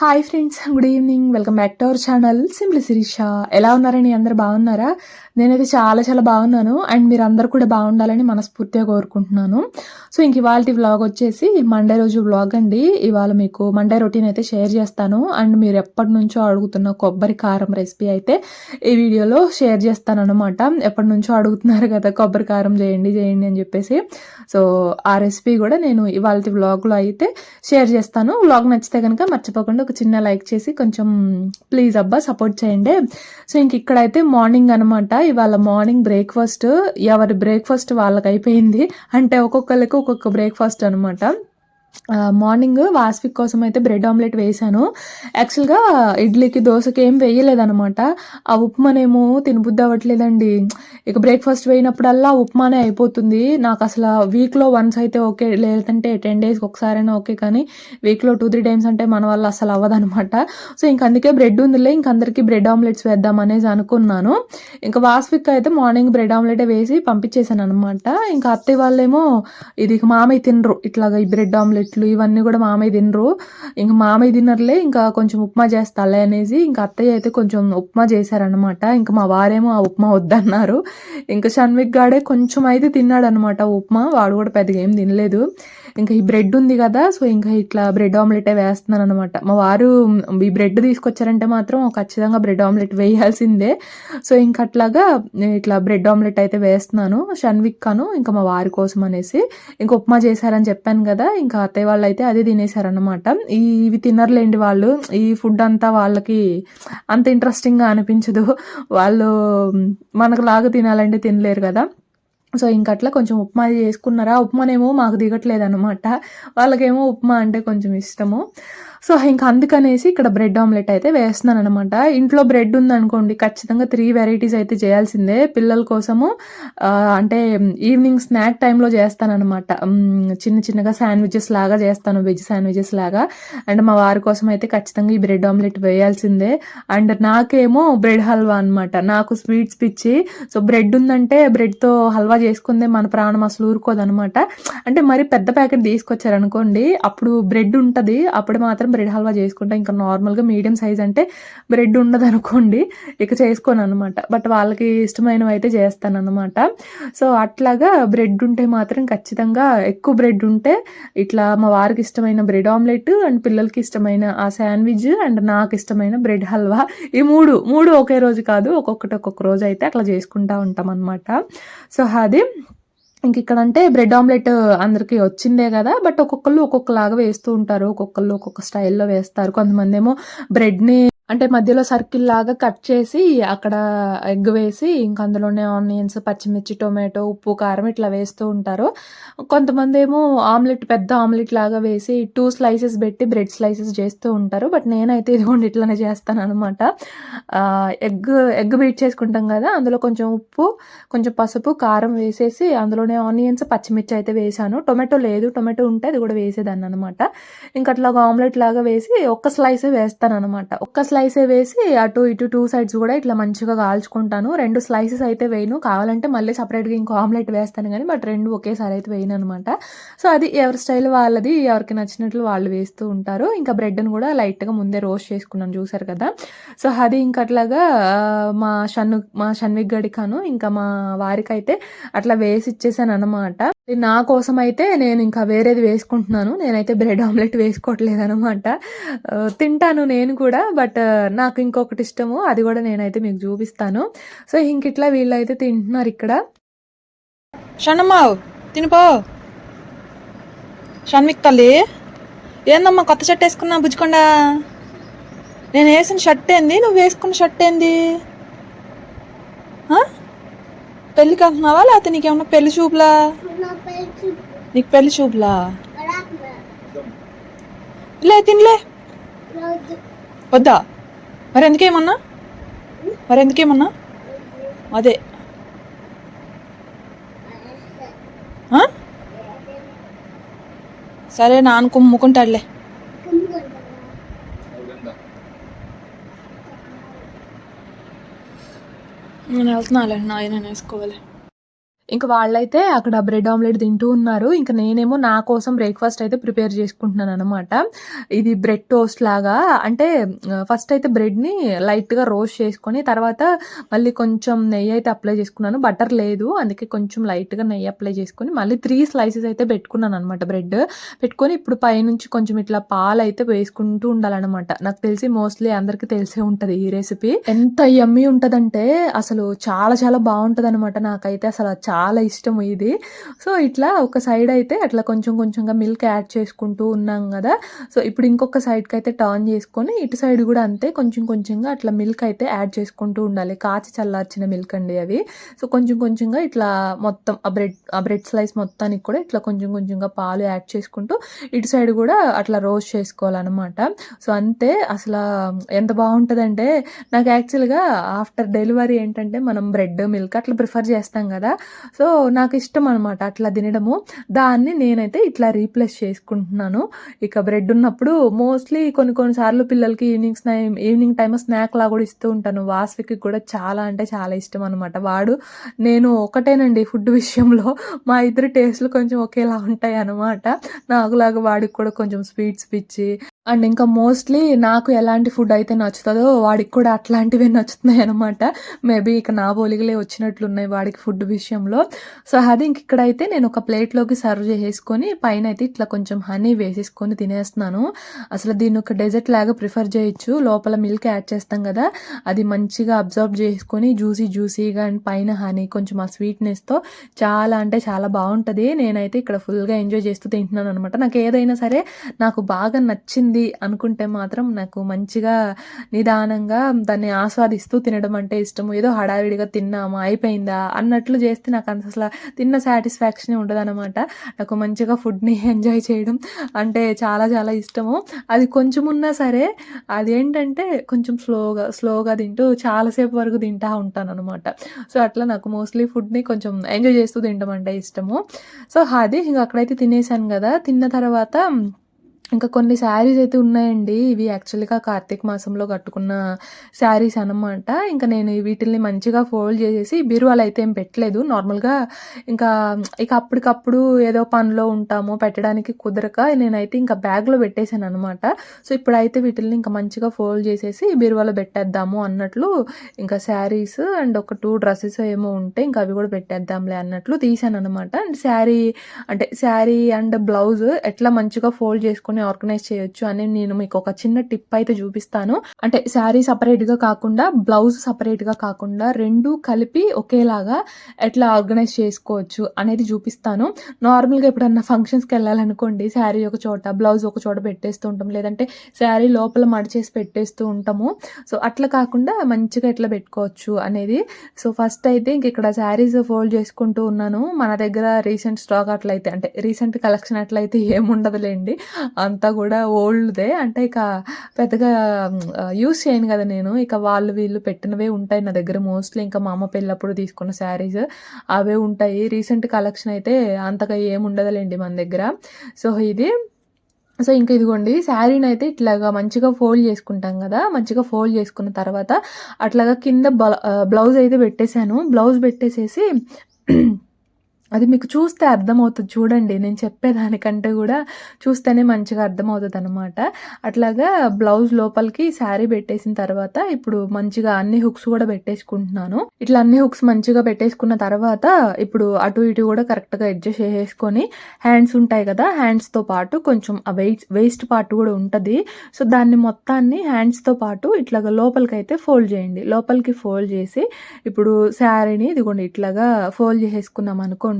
Hi friends good evening welcome back to our channel simply Sirisha ఎలా ఉన్నారని అందరు బాగున్నారా? నేనైతే చాలా చాలా బాగున్నాను. అండ్ మీరు అందరు కూడా బాగుండాలని మనస్ఫూర్తిగా కోరుకుంటున్నాను. సో ఇంక ఇవాళ వ్లాగ్ వచ్చేసి మండే రోజు వ్లాగ్ అండి. ఇవాళ మీకు మండే రొటీన్ అయితే షేర్ చేస్తాను. అండ్ మీరు ఎప్పటి నుంచో అడుగుతున్న కొబ్బరి కారం రెసిపీ అయితే ఈ వీడియోలో షేర్ చేస్తాను అనమాట ఎప్పటి నుంచో అడుగుతున్నారు కదా కొబ్బరి కారం చేయండి చేయండి అని చెప్పేసి. సో ఆ రెసిపీ కూడా నేను ఇవాళ వ్లాగ్లో అయితే షేర్ చేస్తాను. వ్లాగ్ నచ్చితే కనుక మర్చిపోకుండా ఒక చిన్న లైక్ చేసి కొంచెం ప్లీజ్ అబ్బా సపోర్ట్ చేయండి. సో ఇంక ఇక్కడైతే మార్నింగ్ అనమాట ఇవాళ మార్నింగ్ బ్రేక్ఫాస్ట్ ఎవరి బ్రేక్ఫాస్ట్ వాళ్ళకి అయిపోయింది అంటే ఒక్కొక్కరికి ఒక్కొక్క బ్రేక్ఫాస్ట్ అనమాట మార్నింగ్ వాస్విక్ కోసం అయితే బ్రెడ్ ఆమ్లెట్ వేసాను యాక్చువల్గా ఇడ్లీకి దోశకి ఏం వేయలేదనమాట ఆ ఉప్మానేమో తినబుద్ధి అవ్వట్లేదండి. ఇక బ్రేక్ఫాస్ట్ వేయినప్పుడల్లా ఉప్మానే అయిపోతుంది. నాకు అసలు వీక్లో వన్స్ అయితే ఓకే లేదంటే టెన్ డేస్కి ఒకసారైనా ఓకే కానీ వీక్లో టూ త్రీ టైమ్స్ అంటే మన వల్ల అసలు అవ్వదనమాట సో ఇంక అందుకే బ్రెడ్ ఉందిలే ఇంక అందరికీ బ్రెడ్ ఆమ్లెట్స్ వేద్దాం అనేసి అనుకున్నాను. ఇంకా వాస్విక్ అయితే మార్నింగ్ బ్రెడ్ ఆమ్లెట్ వేసి పంపించేశాను అనమాట ఇంకా అత్తయ్య వాళ్ళేమో ఇది మామయ్య తినరు ఇట్లాగా ఈ బ్రెడ్ ఆమ్లెట్ ఆమ్లెట్లు ఇవన్నీ కూడా మామయ్య తినరు. ఇంకా మామయ్య తినర్లే ఇంకా కొంచెం ఉప్మా చేస్తాలే అనేసి ఇంకా అత్తయ్య అయితే కొంచెం ఉప్మా చేశారనమాట ఇంకా మా వారేమో ఆ ఉప్మా వద్దన్నారు. ఇంకా షణ్విక్ గాడే కొంచెం అయితే తిన్నాడనమాట ఉప్మా. వాడు కూడా పెద్దగా ఏం తినలేదు. ఇంకా ఈ బ్రెడ్ ఉంది కదా సో ఇంకా ఇట్లా బ్రెడ్ ఆమ్లెటే వేస్తున్నాను అనమాట మా వారు ఈ బ్రెడ్ తీసుకొచ్చారంటే మాత్రం ఖచ్చితంగా బ్రెడ్ ఆమ్లెట్ వేయాల్సిందే. సో ఇంకా అట్లాగా ఇట్లా బ్రెడ్ ఆమ్లెట్ అయితే వేస్తున్నాను షన్విక్కాను ఇంకా మా వారి కోసం అనేసి. ఇంకా ఉప్మా చేశారని చెప్పాను కదా ఇంకా అత్తయ్య వాళ్ళు అయితే అదే తినేశారనమాట ఈ ఇవి తినర్లేండి వాళ్ళు ఈ ఫుడ్ అంతా వాళ్ళకి అంత ఇంట్రెస్టింగ్గా అనిపించదు. వాళ్ళు మనకు లాగా తినాలంటే తినలేరు కదా. సో ఇంకట్లా కొంచెం ఉప్మా చేసుకున్నారా? ఉప్మానేమో మాకు దిగట్లేదు అనమాట వాళ్ళకేమో ఉప్మా అంటే కొంచెం ఇష్టము. సో ఇంకా అందుకనేసి ఇక్కడ బ్రెడ్ ఆమ్లెట్ అయితే వేస్తున్నాను అనమాట ఇంట్లో బ్రెడ్ ఉందనుకోండి ఖచ్చితంగా త్రీ వెరైటీస్ అయితే చేయాల్సిందే. పిల్లల కోసము అంటే ఈవినింగ్ స్నాక్ టైంలో చేస్తానమాట చిన్న చిన్నగా శాండ్విచెస్ లాగా చేస్తాను వెజ్ శాండ్విచెస్ లాగా. అండ్ మా వారి కోసం అయితే ఖచ్చితంగా ఈ బ్రెడ్ ఆమ్లెట్ వేయాల్సిందే. అండ్ నాకేమో బ్రెడ్ హల్వా అనమాట నాకు స్వీట్స్ పిచ్చి. సో బ్రెడ్ ఉందంటే బ్రెడ్తో హల్వా చేసుకుందే మన ప్రాణం అసలు ఊరుకోదనమాట అంటే మరి పెద్ద ప్యాకెట్ తీసుకొచ్చారనుకోండి అప్పుడు బ్రెడ్ ఉంటుంది అప్పుడు మాత్రం బ్రెడ్ హల్వా చేసుకుంటా. ఇంకా నార్మల్గా మీడియం సైజ్ అంటే బ్రెడ్ ఉండదు అనుకోండి ఇక చేసుకోను అనమాట బట్ వాళ్ళకి ఇష్టమైనవి అయితే చేస్తాను అనమాట సో అట్లాగా బ్రెడ్ ఉంటే మాత్రం ఖచ్చితంగా ఎక్కువ బ్రెడ్ ఉంటే ఇట్లా మా వారికి ఇష్టమైన బ్రెడ్ ఆమ్లెట్ అండ్ పిల్లలకి ఇష్టమైన ఆ శాండ్విచ్ అండ్ నాకు ఇష్టమైన బ్రెడ్ హల్వా. ఈ మూడు మూడు ఒకే రోజు కాదు ఒక్కొక్కటి ఒక్కొక్క రోజు అయితే అట్లా చేసుకుంటా ఉంటాం అనమాట సో అది ఇంక ఇక్కడ అంటే బ్రెడ్ ఆమ్లెట్ అందరికి వచ్చిందే కదా బట్ ఒక్కొక్కళ్ళు ఒక్కొక్కలాగా వేస్తూ ఉంటారు ఒక్కొక్కళ్ళు ఒక్కొక్క స్టైల్లో వేస్తారు. కొంతమంది ఏమో బ్రెడ్ని అంటే మధ్యలో సర్కిల్ లాగా కట్ చేసి అక్కడ ఎగ్ వేసి ఇంకా అందులోనే ఆనియన్స్ పచ్చిమిర్చి టొమాటో ఉప్పు కారం ఇట్లా వేస్తూ ఉంటారు. కొంతమంది ఏమో ఆమ్లెట్ పెద్ద ఆమ్లెట్ లాగా వేసి టూ స్లైసెస్ పెట్టి బ్రెడ్ స్లైసెస్ చేస్తూ ఉంటారు. బట్ నేనైతే ఇదిగోండి ఇట్లానే చేస్తాను అనమాట ఎగ్ ఎగ్ బీట్ చేసుకుంటాం కదా అందులో కొంచెం ఉప్పు కొంచెం పసుపు కారం వేసేసి అందులోనే ఆనియన్స్ పచ్చిమిర్చి అయితే వేసాను. టొమాటో లేదు టొమాటో ఉంటే అది కూడా వేసేదాన్ని అనమాట ఇంకా అట్లా ఆమ్లెట్ లాగా వేసి ఒక్క స్లైస్ వేస్తాను అనమాట ఒక్క స్లైస్ స్లైసే వేసి అటు ఇటు టూ సైడ్స్ కూడా ఇట్లా మంచిగా కాల్చుకుంటాను. రెండు స్లైసెస్ అయితే వేయను. కావాలంటే మళ్ళీ సపరేట్గా ఇంకో ఆమ్లెట్ వేస్తాను కానీ బట్ రెండు ఒకేసారి అయితే వేయను అనమాట సో అది ఎవరి స్టైల్ వాళ్ళది ఎవరికి నచ్చినట్లు వాళ్ళు వేస్తూ ఉంటారు. ఇంకా బ్రెడ్ని కూడా లైట్గా ముందే రోస్ట్ చేసుకున్నాను చూసారు కదా. సో అది ఇంకా అట్లాగా మా షన్ను మా షన్విక్ గడికాను ఇంకా మా వారికైతే అట్లా వేసి ఇచ్చేసాను అనమాట నా కోసం అయితే నేను ఇంకా వేరేది వేసుకుంటున్నాను. నేనైతే బ్రెడ్ ఆమ్లెట్ వేసుకోవట్లేదు అనమాట తింటాను నేను కూడా బట్ నాకు ఇంకొకటి ఇష్టము అది కూడా నేనైతే మీకు చూపిస్తాను. సో ఇంక ఇట్లా వీళ్ళైతే తింటున్నారు ఇక్కడ. షణమ్మావు తినిపో. షణ్మిక్ తల్లి ఏందమ్మా కొత్త షర్ట్ వేసుకున్నా బుజ్జుకొండా? నేను వేసిన షర్ట్ ఏంది? నువ్వు వేసుకున్న షర్ట్ ఏంది? పెళ్ళికి వెళ్తున్నావా? లేకపోతే నీకేమన్నా పెళ్ళి చూపులా? నీకు పెళ్ళి చూపులా? లే తినలే. వద్దా? మరి ఎందుకేమన్నా? మరి ఎందుకేమన్నా? అదే. సరే నాన్న కుమ్ముకుంటాడులే నేను వెళ్తున్నాలే నాయన వేసుకోవాలి. ఇంకా వాళ్ళైతే అక్కడ బ్రెడ్ ఆమ్లెట్ తింటూ ఉన్నారు. ఇంకా నేనేమో నా కోసం బ్రేక్ఫాస్ట్ అయితే ప్రిపేర్ చేసుకుంటున్నాను అనమాట ఇది బ్రెడ్ టోస్ట్ లాగా అంటే ఫస్ట్ అయితే బ్రెడ్ని లైట్గా రోస్ట్ చేసుకొని తర్వాత మళ్ళీ కొంచెం నెయ్యి అయితే అప్లై చేసుకున్నాను. బటర్ లేదు అందుకే కొంచెం లైట్గా నెయ్యి అప్లై చేసుకొని మళ్ళీ త్రీ స్లైసెస్ అయితే పెట్టుకున్నాను అనమాట బ్రెడ్. పెట్టుకొని ఇప్పుడు పైనుంచి కొంచెం ఇట్లా పాలు అయితే వేసుకుంటూ ఉండాలన్నమాట. నాకు తెలిసి మోస్ట్లీ అందరికీ తెలిసే ఉంటుంది ఈ రెసిపీ. ఎంత యమ్మీ ఉంటుందంటే అసలు చాలా చాలా బాగుంటుంది అనమాట నాకైతే. అసలు చాలా చాలా ఇష్టం ఇది. సో ఇట్లా ఒక సైడ్ అయితే అట్లా కొంచెం కొంచెంగా మిల్క్ యాడ్ చేసుకుంటూ ఉన్నాం కదా. సో ఇప్పుడు ఇంకొక సైడ్కి అయితే టర్న్ చేసుకొని ఇటు సైడ్ కూడా అంతే కొంచెం కొంచెంగా అట్లా మిల్క్ అయితే యాడ్ చేసుకుంటూ ఉండాలి. కాచి చల్లార్చిన మిల్క్ అండి అవి. సో కొంచెం కొంచెంగా ఇట్లా మొత్తం ఆ బ్రెడ్ ఆ బ్రెడ్ స్లైస్ మొత్తానికి కూడా ఇట్లా కొంచెం కొంచెంగా పాలు యాడ్ చేసుకుంటూ ఇటు సైడ్ కూడా అట్లా రోస్ట్ చేసుకోవాలన్నమాట. సో అంతే అసలు ఎంత బాగుంటుందంటే నాకు యాక్చువల్గా ఆఫ్టర్ డెలివరీ ఏంటంటే మనం బ్రెడ్ మిల్క్ అట్లా ప్రిఫర్ చేస్తాం కదా. సో నాకు ఇష్టం అనమాట అట్లా తినడము. దాన్ని నేనైతే ఇట్లా రీప్లేస్ చేసుకుంటున్నాను. ఇక బ్రెడ్ ఉన్నప్పుడు మోస్ట్లీ కొన్ని కొన్నిసార్లు పిల్లలకి evening time evening time snack లా కూడా ఇస్తూ ఉంటాను. వాస్వికి కూడా చాలా అంటే చాలా ఇష్టం అనమాట వాడు నేను ఒకటేనండి ఫుడ్ విషయంలో. మా ఇద్దరు టేస్ట్లు కొంచెం ఒకేలా ఉంటాయి అనమాట నాకులాగా వాడికి కూడా కొంచెం స్వీట్స్ పిచ్చి అండ్ ఇంకా మోస్ట్లీ నాకు ఎలాంటి ఫుడ్ అయితే నచ్చుతుందో వాడికి కూడా అట్లాంటివే నచ్చుతున్నాయి అనమాట మేబీ ఇక నా బోలిగలే వచ్చినట్లున్నాయి వాడికి ఫుడ్ విషయంలో. సో అది ఇంక ఇక్కడైతే నేను ఒక ప్లేట్లోకి సర్వ్ చేసేసుకొని పైన అయితే ఇట్లా కొంచెం హనీ వేసేసుకొని తినేస్తున్నాను. అసలు దీన్ని ఒక డెజర్ట్ లాగా ప్రిఫర్ చేయొచ్చు. లోపల మిల్క్ యాడ్ చేస్తాం కదా అది మంచిగా అబ్జర్వ్ చేసుకొని జ్యూసీ జ్యూసీగా అండ్ పైన హనీ కొంచెం ఆ స్వీట్నెస్తో చాలా అంటే చాలా బాగుంటుంది. నేనైతే ఇక్కడ ఫుల్గా ఎంజాయ్ చేస్తూ తింటున్నాను అనమాట నాకు ఏదైనా సరే నాకు బాగా నచ్చింది అనుకుంటే మాత్రం నాకు మంచిగా నిదానంగా దాన్ని ఆస్వాదిస్తూ తినడం అంటే ఇష్టము. ఏదో హడావిడిగా తిన్నామా అయిపోయిందా అన్నట్లు చేస్తే నాకు అంత అసలు తిన్న సాటిస్ఫాక్షన్ ఉండదు అనమాట నాకు మంచిగా ఫుడ్ని ఎంజాయ్ చేయడం అంటే చాలా చాలా ఇష్టము. అది కొంచెం ఉన్నా సరే అదేంటంటే కొంచెం స్లోగా స్లోగా తింటూ చాలాసేపు వరకు తింటా ఉంటాను అనమాట సో అట్లా నాకు మోస్ట్లీ ఫుడ్ని కొంచెం ఎంజాయ్ చేస్తూ తినడం అంటే ఇష్టము. సో అది ఇంకా అక్కడైతే తినేసాను కదా. తిన్న తర్వాత ఇంకా కొన్ని శారీస్ అయితే ఉన్నాయండి. ఇవి యాక్చువల్గా కార్తీక మాసంలో కట్టుకున్న శారీస్ అన్నమాట. ఇంకా నేను వీటిల్ని మంచిగా ఫోల్డ్ చేసేసి బీరువాలు అయితే ఏం పెట్టలేదు. నార్మల్గా ఇంకా ఇక అప్పటికప్పుడు ఏదో పనిలో ఉంటాము పెట్టడానికి కుదరక నేనైతే ఇంకా బ్యాగ్లో పెట్టేశాను అనమాట సో ఇప్పుడైతే వీటిల్ని ఇంకా మంచిగా ఫోల్డ్ చేసేసి బీరువాలో పెట్టేద్దాము అన్నట్లు ఇంకా శారీస్ అండ్ ఒక టూ డ్రెస్సెస్ ఏమో ఉంటే ఇంకా అవి కూడా పెట్టేద్దాంలే అన్నట్లు తీసాను అనమాట అండ్ శారీ అంటే శారీ అండ్ బ్లౌజ్ ఎట్లా మంచిగా ఫోల్డ్ చేసుకొని ఆర్గనైజ్ చేయొచ్చు అని నేను మీకు ఒక చిన్న టిప్ అయితే చూపిస్తాను. అంటే శారీ సపరేట్గా కాకుండా బ్లౌజ్ సపరేట్గా కాకుండా రెండు కలిపి ఒకేలాగా ఎట్లా ఆర్గనైజ్ చేసుకోవచ్చు అనేది చూపిస్తాను. నార్మల్గా ఎప్పుడన్నా ఫంక్షన్స్కి వెళ్ళాలనుకోండి శారీ ఒక చోట బ్లౌజ్ ఒక చోట పెట్టేస్తూ ఉంటాం. లేదంటే శారీ లోపల మడిచేసి పెట్టేస్తూ ఉంటాము. సో అట్లా కాకుండా మంచిగా ఎట్లా పెట్టుకోవచ్చు అనేది. సో ఫస్ట్ అయితే ఇంక ఇక్కడ శారీస్ ఫోల్డ్ చేసుకుంటూ ఉన్నాను. మన దగ్గర రీసెంట్ స్టాక్ అట్లయితే అంటే రీసెంట్ కలెక్షన్ అట్లయితే ఏముండదులేండి. అంతా కూడా ఓల్డ్దే. అంటే ఇక పెద్దగా యూస్ చేయను కదా నేను. ఇక వాళ్ళు వీళ్ళు పెట్టినవే ఉంటాయి నా దగ్గర మోస్ట్లీ. ఇంకా మా అమ్మ పెళ్ళప్పుడు తీసుకున్న శారీస్ అవే ఉంటాయి. రీసెంట్ కలెక్షన్ అయితే అంతగా ఏముండదులేండి మన దగ్గర. సో ఇది. సో ఇంకా ఇదిగోండి. శారీని అయితే ఇట్లాగా మంచిగా ఫోల్డ్ చేసుకుంటాం కదా. మంచిగా ఫోల్డ్ చేసుకున్న తర్వాత అట్లాగా కింద బ్లౌజ్ అయితే పెట్టేశాను. బ్లౌజ్ పెట్టేసేసి అది మీకు చూస్తే అర్థమవుతుంది. చూడండి నేను చెప్పేదానికంటే కూడా చూస్తేనే మంచిగా అర్థమవుతుంది అనమాట అట్లాగా బ్లౌజ్ లోపలికి శారీ పెట్టేసిన తర్వాత ఇప్పుడు మంచిగా అన్ని హుక్స్ కూడా పెట్టేసుకుంటున్నాను. ఇట్లా అన్ని హుక్స్ మంచిగా పెట్టేసుకున్న తర్వాత ఇప్పుడు అటు ఇటు కూడా కరెక్ట్గా అడ్జస్ట్ చేసేసుకొని హ్యాండ్స్ ఉంటాయి కదా హ్యాండ్స్తో పాటు కొంచెం ఆ వెయిట్ వేస్ట్ పార్ట్ కూడా ఉంటుంది. సో దాన్ని మొత్తాన్ని హ్యాండ్స్తో పాటు ఇట్లాగా లోపలికి అయితే ఫోల్డ్ చేయండి. లోపలికి ఫోల్డ్ చేసి ఇప్పుడు శారీని ఇదిగోండి ఇట్లాగా ఫోల్డ్ చేసేసుకున్నాం అనుకోండి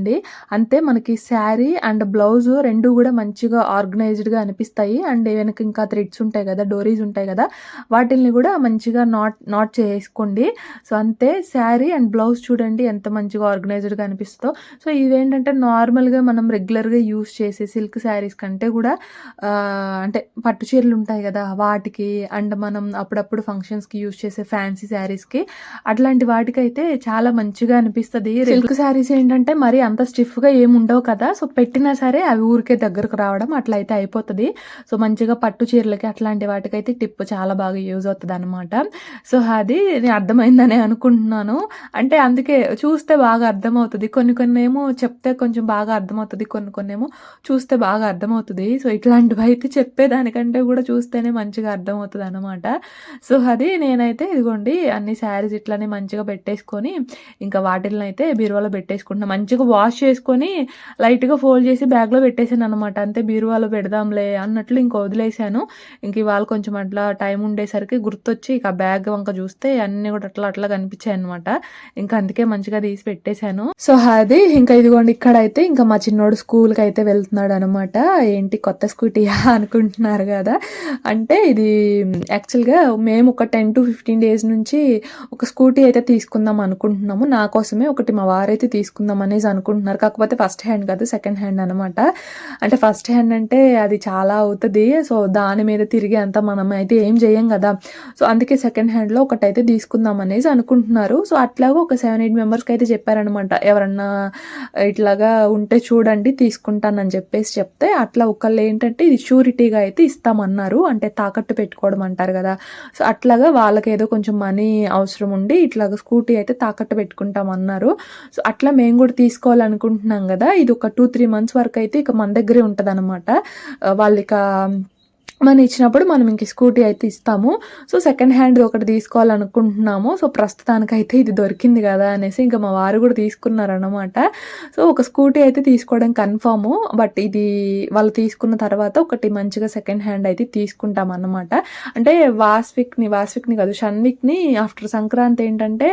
అంతే మనకి శారీ అండ్ బ్లౌజ్ రెండు కూడా మంచిగా ఆర్గనైజ్డ్గా అనిపిస్తాయి. అండ్ వెనక ఇంకా థ్రెడ్స్ ఉంటాయి కదా డోరీస్ ఉంటాయి కదా వాటిల్ని కూడా మంచిగా నాట్ నాట్ చేసుకోండి. సో అంతే శారీ అండ్ బ్లౌజ్ చూడండి ఎంత మంచిగా ఆర్గనైజ్డ్గా అనిపిస్తుందో. సో ఇవేంటంటే నార్మల్గా మనం రెగ్యులర్గా యూస్ చేసే సిల్క్ శారీస్ కంటే కూడా అంటే పట్టు చీరలు ఉంటాయి కదా వాటికి అండ్ మనం అప్పుడప్పుడు ఫంక్షన్స్కి యూస్ చేసే ఫ్యాన్సీ శారీస్కి అట్లాంటి వాటికైతే చాలా మంచిగా అనిపిస్తుంది. సిల్క్ శారీస్ ఏంటంటే మరి అంత స్టిఫ్గా ఏమి ఉండవు కదా. సో పెట్టినా సరే అవి ఊరికే దగ్గరకు రావడం అట్లా అయితే అయిపోతుంది. సో మంచిగా పట్టు చీరలకి అట్లాంటి వాటికైతే టిప్ చాలా బాగా యూజ్ అవుతుంది అనమాట సో అది నేను అర్థమైందని అనుకుంటున్నాను. అంటే అందుకే చూస్తే బాగా అర్థమవుతుంది. కొన్ని కొన్ని ఏమో చెప్తే కొంచెం బాగా అర్థమవుతుంది. కొన్ని కొన్ని ఏమో చూస్తే బాగా అర్థమవుతుంది. సో ఇట్లాంటివి అయితే చెప్పేదానికంటే కూడా చూస్తేనే మంచిగా అర్థమవుతుంది అనమాట సో అది నేనైతే ఇదిగోండి అన్ని శారీస్ ఇట్లానే మంచిగా పెట్టేసుకొని ఇంకా వాటిల్లో అయితే బీరువాలో పెట్టేసుకుంటున్నాను మంచిగా వాష్ చేసుకొని లైట్గా ఫోల్డ్ చేసి బ్యాగ్లో పెట్టేసాను అనమాట అంతే బీరువాలో పెడదాంలే అన్నట్లు ఇంక వదిలేసాను ఇంక ఇవాళ కొంచెం అట్లా టైం ఉండేసరికి గుర్తొచ్చి ఇక బ్యాగ్ వంక చూస్తే అన్నీ కూడా అట్లా అట్లా కనిపించాయి అనమాట ఇంకా అందుకే మంచిగా తీసి పెట్టేశాను. సో అది ఇంకా ఇదిగోండి ఇక్కడైతే ఇంకా మా చిన్నోడు స్కూల్కి అయితే వెళ్తున్నాడు అనమాట ఏంటి కొత్త స్కూటీ అనుకుంటున్నారు కదా? అంటే ఇది యాక్చువల్గా మేము ఒక టెన్ టు ఫిఫ్టీన్ డేస్ నుంచి ఒక స్కూటీ అయితే తీసుకుందాం అనుకుంటున్నాము. నా కోసమే ఒకటి మా వారైతే తీసుకుందాం అనేసి అనుకుంటున్నారు. కాకపోతే ఫస్ట్ హ్యాండ్ కాదు సెకండ్ హ్యాండ్ అనమాట అంటే ఫస్ట్ హ్యాండ్ అంటే అది చాలా అవుతుంది. సో దాని మీద తిరిగి అంతా మనం అయితే ఏం చేయం కదా. సో అందుకే సెకండ్ హ్యాండ్లో ఒకటైతే తీసుకుందాం అనేసి అనుకుంటున్నారు. సో అట్లాగా ఒక సెవెన్ ఎయిట్ మెంబర్స్కి అయితే చెప్పారనమాట ఎవరన్నా ఇట్లాగా ఉంటే చూడండి తీసుకుంటానని చెప్పేసి చెప్తే అట్లా ఒకళ్ళు ఏంటంటే ఇది షూరిటీగా అయితే ఇస్తామన్నారు. అంటే తాకట్టు పెట్టుకోవడం అంటారు కదా. సో అట్లాగా వాళ్ళకి ఏదో కొంచెం మనీ అవసరం ఉండి ఇట్లాగా స్కూటీ అయితే తాకట్టు పెట్టుకుంటాం అన్నారు సో అట్లా మేము కూడా తీసుకోవాలి తీసుకోవాలనుకుంటున్నాం కదా. ఇది ఒక టూ త్రీ మంత్స్ వరకు అయితే ఇక మన దగ్గరే ఉంటుంది అనమాట వాళ్ళు ఇక మనం ఇచ్చినప్పుడు మనం ఇంక స్కూటీ అయితే ఇస్తాము. సో సెకండ్ హ్యాండ్ ఒకటి తీసుకోవాలనుకుంటున్నాము. సో ప్రస్తుతానికైతే ఇది దొరికింది కదా అనేసి ఇంకా మా వారు కూడా తీసుకున్నారనమాట సో ఒక స్కూటీ అయితే తీసుకోవడం కన్ఫాము. బట్ ఇది వాళ్ళు తీసుకున్న తర్వాత ఒకటి మంచిగా సెకండ్ హ్యాండ్ అయితే తీసుకుంటాం అన్నమాట అంటే వాస్విక్ని వాస్విక్ని కాదు షన్విక్ని ఆఫ్టర్ సంక్రాంతి ఏంటంటే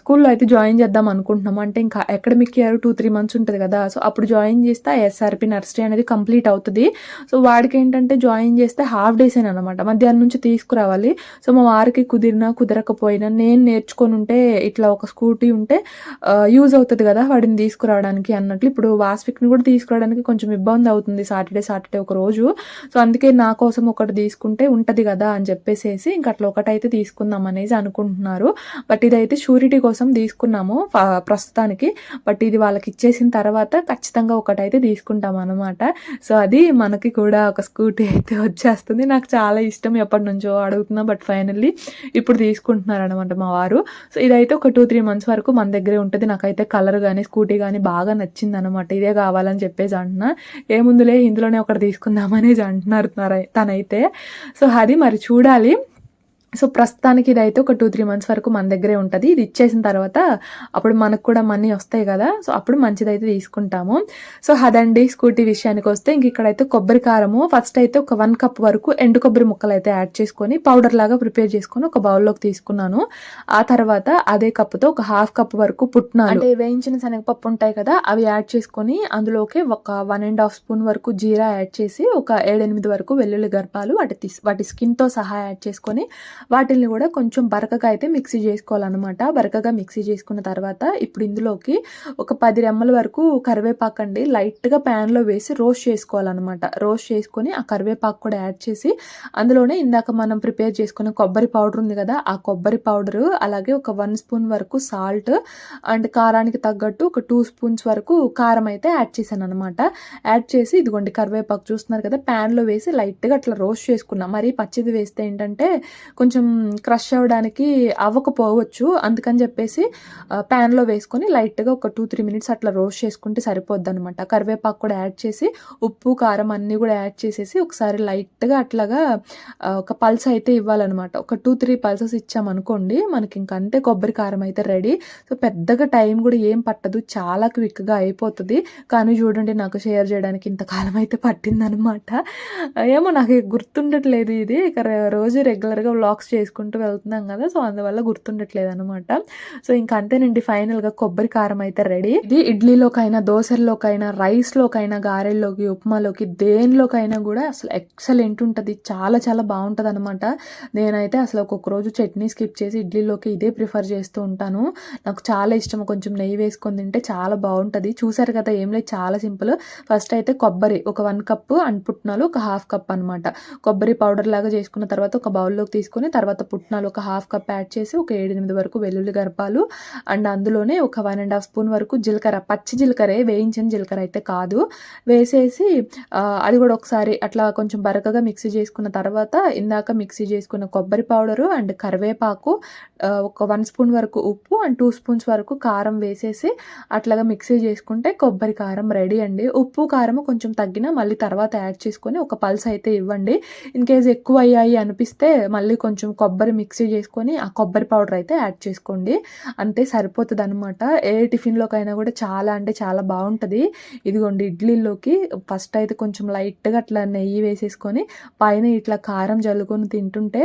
స్కూల్లో అయితే జాయిన్ చేద్దాం అనుకుంటున్నాము. అంటే ఇంకా academic year two three months ఉంటుంది కదా. సో అప్పుడు జాయిన్ చేస్తే ఎస్ఆర్పి నర్సరీ అనేది కంప్లీట్ అవుతుంది. సో వాడికి ఏంటంటే జాయిన్ చేస్తే హాఫ్ డేస్ అనమాట మధ్యాహ్నం నుంచి తీసుకురావాలి. సో మా వారికి కుదిరినా కుదరకపోయినా నేను నేర్చుకొని ఉంటే ఇట్లా ఒక స్కూటీ ఉంటే యూజ్ అవుతుంది కదా వాడిని తీసుకురావడానికి అన్నట్లు. ఇప్పుడు వాస్విక్ని కూడా తీసుకురావడానికి కొంచెం ఇబ్బంది అవుతుంది సాటర్డే సాటర్డే ఒక రోజు. సో అందుకే నా కోసం ఒకటి తీసుకుంటే ఉంటుంది కదా అని చెప్పేసేసి ఇంక అట్లా ఒకటైతే తీసుకుందాం అనేసి అనుకుంటున్నారు. బట్ ఇదైతే షూరిటీ కోసం తీసుకున్నాము ప్రస్తుతానికి. బట్ ఇది వాళ్ళకి ఇచ్చేసిన తర్వాత ఖచ్చితంగా ఒకటైతే తీసుకుంటాం అనమాట సో అది మనకి కూడా ఒక స్కూటీ అయితే వచ్చేస్తుంది. నాకు చాలా ఇష్టం ఎప్పటి నుంచో అడుగుతున్నా బట్ ఫైనల్లీ ఇప్పుడు తీసుకుంటున్నారు అనమాట మా వారు. సో ఇదైతే ఒక టూ త్రీ మంత్స్ వరకు మన దగ్గరే ఉంటుంది. నాకైతే కలర్ కానీ స్కూటీ కానీ బాగా నచ్చింది అనమాట ఇదే కావాలని చెప్పేసి అంటున్నా. ఏముందులే ఇందులోనే ఒకటి తీసుకుందామనేసి అంటున్నారు తనైతే. సో అది మరి చూడాలి. సో ప్రస్తుతానికి ఇదైతే ఒక టూ త్రీ మంత్స్ వరకు మన దగ్గరే ఉంటుంది. ఇది ఇచ్చేసిన తర్వాత అప్పుడు మనకు కూడా మనీ వస్తాయి కదా. సో అప్పుడు మంచిదైతే తీసుకుంటాము. సో అదండి స్కూటీ విషయానికి వస్తే ఇంక ఇక్కడైతే కొబ్బరి కారము ఫస్ట్ అయితే ఒక వన్ కప్ వరకు ఎండు కొబ్బరి ముక్కలు అయితే యాడ్ చేసుకొని పౌడర్ లాగా ప్రిపేర్ చేసుకొని ఒక బౌల్లోకి తీసుకున్నాను. ఆ తర్వాత అదే కప్పుతో ఒక హాఫ్ కప్ వరకు పుట్నాలు అంటే వేయించిన శనగపప్పు ఉంటాయి కదా అవి యాడ్ చేసుకొని అందులోకి ఒక వన్ అండ్ హాఫ్ స్పూన్ వరకు జీరా యాడ్ చేసి ఒక ఏడెనిమిది వరకు వెల్లుల్లి గర్భాలు వాటి వాటి స్కిన్తో సహా యాడ్ చేసుకొని వాటిల్ని కూడా కొంచెం బరకగా అయితే మిక్సీ చేసుకోవాలన్నమాట. బరకగా మిక్సీ చేసుకున్న తర్వాత ఇప్పుడు ఇందులోకి ఒక పది రెమ్మల వరకు కరివేపాకు అండి లైట్గా ప్యాన్లో వేసి రోస్ట్ చేసుకోవాలన్నమాట. రోస్ట్ చేసుకొని ఆ కరివేపాకు కూడా యాడ్ చేసి అందులోనే ఇందాక మనం ప్రిపేర్ చేసుకున్న కొబ్బరి పౌడర్ ఉంది కదా ఆ కొబ్బరి పౌడరు అలాగే ఒక వన్ స్పూన్ వరకు సాల్ట్ అండ్ కారానికి తగ్గట్టు ఒక టూ స్పూన్స్ వరకు కారం అయితే యాడ్ చేశాను అనమాట యాడ్ చేసి ఇదిగోండి కరివేపాకు చూస్తున్నారు కదా ప్యాన్లో వేసి లైట్గా అట్లా రోస్ట్ చేసుకున్నాం. మరి పచ్చిది వేస్తే ఏంటంటే కొంచెం కొంచెం క్రష్ అవ్వడానికి అవ్వకపోవచ్చు. అందుకని చెప్పేసి ప్యాన్లో వేసుకొని లైట్గా ఒక టూ త్రీ మినిట్స్ అట్లా రోస్ట్ చేసుకుంటే సరిపోద్ది అనమాట కరివేపాకు కూడా యాడ్ చేసి ఉప్పు కారం అన్నీ కూడా యాడ్ చేసేసి ఒకసారి లైట్గా అట్లాగా ఒక పల్స్ అయితే ఇవ్వాలన్నమాట. ఒక టూ త్రీ పల్సెస్ ఇచ్చామనుకోండి మనకి ఇంకంతే కొబ్బరి కారం అయితే రెడీ. సో పెద్దగా టైం కూడా ఏం పట్టదు. చాలా క్విక్గా అయిపోతుంది. కానీ చూడండి నాకు షేర్ చేయడానికి ఇంతకాలం అయితే పట్టిందనమాట ఏమో నాకు గుర్తుండట్లేదు ఇది. ఇక రోజు రెగ్యులర్గా బాక్స్ చేసుకుంటూ వెళ్తున్నాం కదా సో అందువల్ల గుర్తుండట్లేదు అనమాట సో ఇంకా అంతేనండి ఫైనల్గా కొబ్బరి కారం అయితే రెడీ. ఇది ఇడ్లీలోకైనా దోశల్లోకైనా రైస్లోకైనా గారెల్లోకి ఉప్మాలోకి దేనిలోకైనా కూడా అసలు ఎక్సలెంట్ ఉంటుంది. చాలా చాలా బాగుంటుంది అనమాట నేనైతే అసలు ఒక్కొక్క రోజు చట్నీ స్కిప్ చేసి ఇడ్లీలోకి ఇదే ప్రిఫర్ చేస్తూ ఉంటాను. నాకు చాలా ఇష్టం కొంచెం నెయ్యి వేసుకొని తింటే చాలా బాగుంటుంది. చూసారు కదా ఏం లేదు చాలా సింపుల్. ఫస్ట్ అయితే కొబ్బరి ఒక వన్ కప్ అండ్ పుట్నాలు ఒక హాఫ్ కప్ అనమాట కొబ్బరి పౌడర్ లాగా చేసుకున్న తర్వాత ఒక బౌల్లోకి తీసుకొని చేసుకొని తర్వాత పుట్నాలు ఒక హాఫ్ కప్ యాడ్ చేసి ఒక ఏడెనిమిది వరకు వెల్లుల్లి గర్భాలు అండ్ అందులోనే ఒక వన్ అండ్ హాఫ్ స్పూన్ వరకు జీలకర్ర పచ్చి జీలకర్రే వేయించిన జీలకర్ర అయితే కాదు. వేసేసి అది కూడా ఒకసారి అట్లా కొంచెం బరకగా మిక్సీ చేసుకున్న తర్వాత ఇందాక మిక్సీ చేసుకున్న కొబ్బరి పౌడరు అండ్ కరివేపాకు ఒక వన్ స్పూన్ వరకు ఉప్పు అండ్ టూ స్పూన్స్ వరకు కారం వేసేసి అట్లాగా మిక్సీ చేసుకుంటే కొబ్బరి కారం రెడీ అండి. ఉప్పు కారం కొంచెం తగ్గినా మళ్ళీ తర్వాత యాడ్ చేసుకొని ఒక పల్స్ అయితే ఇవ్వండి. ఇన్ కేస్ ఎక్కువ అయ్యాయి అనిపిస్తే మళ్ళీ కొంచెం కొంచెం కొబ్బరి మిక్సీ చేసుకొని ఆ కొబ్బరి పౌడర్ అయితే యాడ్ చేసుకోండి. అంటే సరిపోతుంది అనమాట ఏ టిఫిన్లోకైనా కూడా చాలా అంటే చాలా బాగుంటుంది ఇదిగోండి ఇడ్లీలోకి ఫస్ట్ అయితే కొంచెం లైట్గా అట్లా నెయ్యి వేసేసుకొని పైన ఇట్లా కారం జల్లుకొని తింటుంటే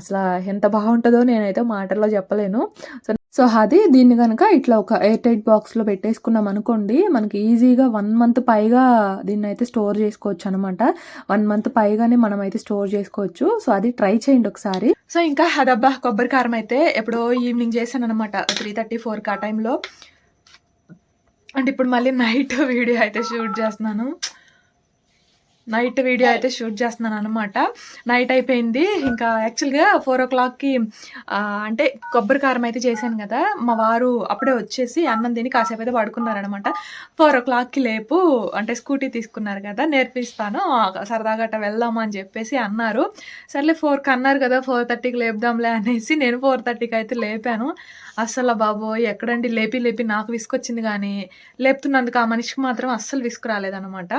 అసలు ఎంత బాగుంటుందో నేనైతే మాటల్లో చెప్పలేను. సో సో అది దీన్ని కనుక ఇట్లా ఒక ఎయిర్ టైట్ బాక్స్లో పెట్టేసుకున్నాం అనుకోండి మనకి ఈజీగా వన్ మంత్ పైగా దీన్ని అయితే స్టోర్ చేసుకోవచ్చు అనమాట వన్ మంత్ పైగానే మనం అయితే స్టోర్ చేసుకోవచ్చు. సో అది ట్రై చేయండి ఒకసారి. సో ఇంకా అదబ్బా కొబ్బరి కారం అయితే ఎప్పుడో ఈవినింగ్ చేశాను అనమాట త్రీ థర్టీ ఫోర్కి ఆ టైంలో అంటే ఇప్పుడు మళ్ళీ నైట్ వీడియో అయితే షూట్ చేస్తున్నాను. నైట్ వీడియో అయితే షూట్ చేస్తున్నాను అనమాట నైట్ అయిపోయింది. ఇంకా యాక్చువల్గా ఫోర్ ఓ క్లాక్కి అంటే కొబ్బరి కారం అయితే చేశాను కదా. మా వారు అప్పుడే వచ్చేసి అన్నం తిని కాసేపు అయితే పడుకున్నారనమాట ఫోర్ ఓ క్లాక్కి లేపు అంటే స్కూటీ తీసుకున్నారు కదా నేర్పిస్తాను. సరదాగా అట్ట వెళ్దామా అని చెప్పేసి అన్నారు. సర్లే ఫోర్కి అన్నారు కదా ఫోర్ థర్టీకి లేపుదాంలే అనేసి నేను ఫోర్ థర్టీకి అయితే లేపాను. అస్సలు బాబోయ్ ఎక్కడండి? లేపి లేపి నాకు విసుకొచ్చింది కానీ లేపుతున్నందుకు ఆ మనిషికి మాత్రం అస్సలు విసుకు రాలేదన్నమాట.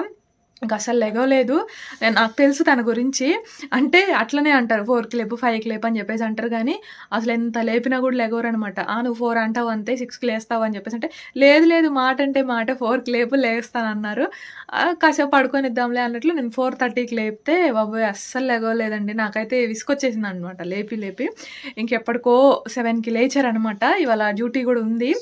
ఇంకా అసలు లెగవలేదు. నేను- నాకు తెలుసు తన గురించి. అంటే అట్లనే అంటారు ఫోర్కి లేపు ఫైవ్కి లేపు అని చెప్పేసి అంటారు కానీ అసలు ఎంత లేపినా కూడా లెగవరు అనమాట ఆ నువ్వు ఫోర్ అంటావు అంతే సిక్స్కి లేస్తావు అని చెప్పేసి అంటే లేదు లేదు మాట అంటే మాట ఫోర్కి లేపు లేస్తాను అన్నారు. కాసేపు పడుకొని ఇద్దాంలే అన్నట్లు నేను ఫోర్ థర్టీకి లేపితే బాబోయ్ అస్సలు లెగవలేదండి. నాకైతే విసుకొచ్చేసింది అనమాట లేపి లేపి. ఇంకెప్పటికో సెవెన్కి లేచారనమాట ఇవాళ డ్యూటీ కూడా ఉంది.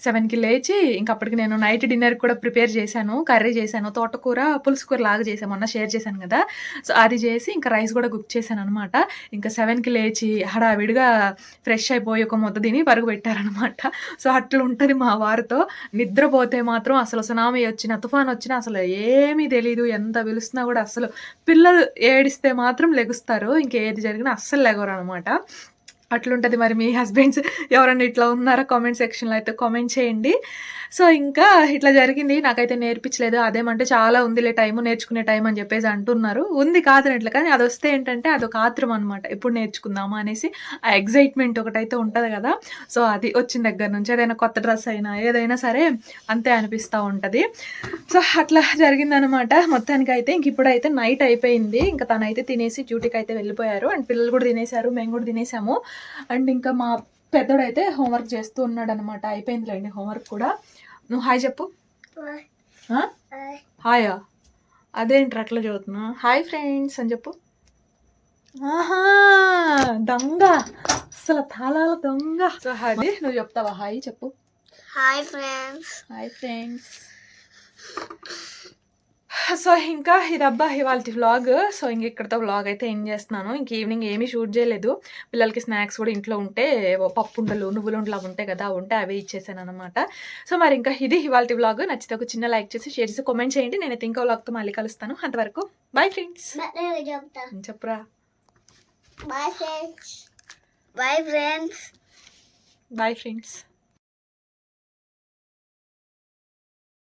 సెవెన్కి లేచి ఇంకప్పటికి నేను నైట్ డిన్నర్ కూడా ప్రిపేర్ చేశాను కర్రీ చేశాను తోటకూర పులుసు కూర లాగా చేసాం మొన్న షేర్ చేశాను కదా. సో అది చేసి ఇంకా రైస్ కూడా కుక్ చేశాను అనమాట ఇంకా సెవెన్కి లేచి హడావిడిగా ఫ్రెష్ అయిపోయి ఒక ముద్ద తిని పరుగు పెట్టారనమాట సో అట్లా ఉంటుంది మా వారితో. నిద్రపోతే మాత్రం అసలు సునామీ వచ్చిన తుఫాన్ వచ్చినా అసలు ఏమీ తెలీదు. ఎంత పిలుస్తున్నా కూడా అసలు పిల్లలు ఏడిస్తే మాత్రం లెగుస్తారు. ఇంకేది జరిగినా అస్సలు లెగరు అనమాట అట్లుంటుంది మరి మీ హస్బెండ్స్. ఎవరైనా ఇట్లా ఉన్నారా కామెంట్ సెక్షన్లో అయితే కామెంట్ చేయండి. సో ఇంకా ఇట్లా జరిగింది. నాకైతే నేర్పించలేదు. అదేమంటే చాలా ఉందిలే టైము నేర్చుకునే టైం అని చెప్పేసి అంటున్నారు. ఉంది కాదనట్లు కానీ అది వస్తే ఏంటంటే అదొక ఆత్రం అనమాట ఎప్పుడు నేర్చుకుందామా అనేసి ఆ ఎగ్జైట్మెంట్ ఒకటైతే ఉంటుంది కదా. సో అది వచ్చిన దగ్గర నుంచి ఏదైనా కొత్త డ్రెస్ అయినా ఏదైనా సరే అంతే అనిపిస్తూ ఉంటుంది. సో అట్లా జరిగిందనమాట మొత్తానికి అయితే ఇంక ఇప్పుడైతే నైట్ అయిపోయింది. ఇంకా తనైతే తినేసి డ్యూటీకి అయితే వెళ్ళిపోయారు. అండ్ పిల్లలు కూడా తినేశారు. మేము కూడా తినేసాము. అండ్ ఇంకా మా పెద్దోడైతే హోంవర్క్ చేస్తూ ఉన్నాడు అనమాట అయిపోయిందిలేండి హోంవర్క్ కూడా. నువ్వు హాయ్ చెప్పు? హాయా? అదేంటి అట్లా చదువుతున్నా? హాయ్ ఫ్రెండ్స్ అని చెప్పు. ఆహా! దొంగ. అసలు తాళాల దొంగ. సో అది నువ్వు చెప్తావా? హాయ్ చెప్పు. Hi friends hi friends. So ఇంకా ఇదబ్బా ఇవాళ వ్లాగ్ సో ఇంక ఇక్కడతో వ్లాగ్ అయితే ఏం చేస్తున్నాను. ఇంక ఈవినింగ్ ఏమీ షూట్ చేయలేదు. పిల్లలకి స్నాక్స్ కూడా ఇంట్లో ఉంటే పప్పు ఉండలు నువ్వులు ఉండలు అవి ఉంటాయి కదా ఉంటే అవే ఇచ్చేసాను అనమాట సో మరి ఇంకా ఇది ఇవాళ వ్లాగ్ నచ్చితే ఒక చిన్న లైక్ చేసి షేర్ చేసి కామెంట్ చేయండి. నేనైతే ఇంకో వ్లాగ్తో మళ్ళీ కలుస్తాను. అంతవరకు బాయ్ ఫ్రెండ్స్ నేను చెప్పురా. Bye friends bye friends bye friends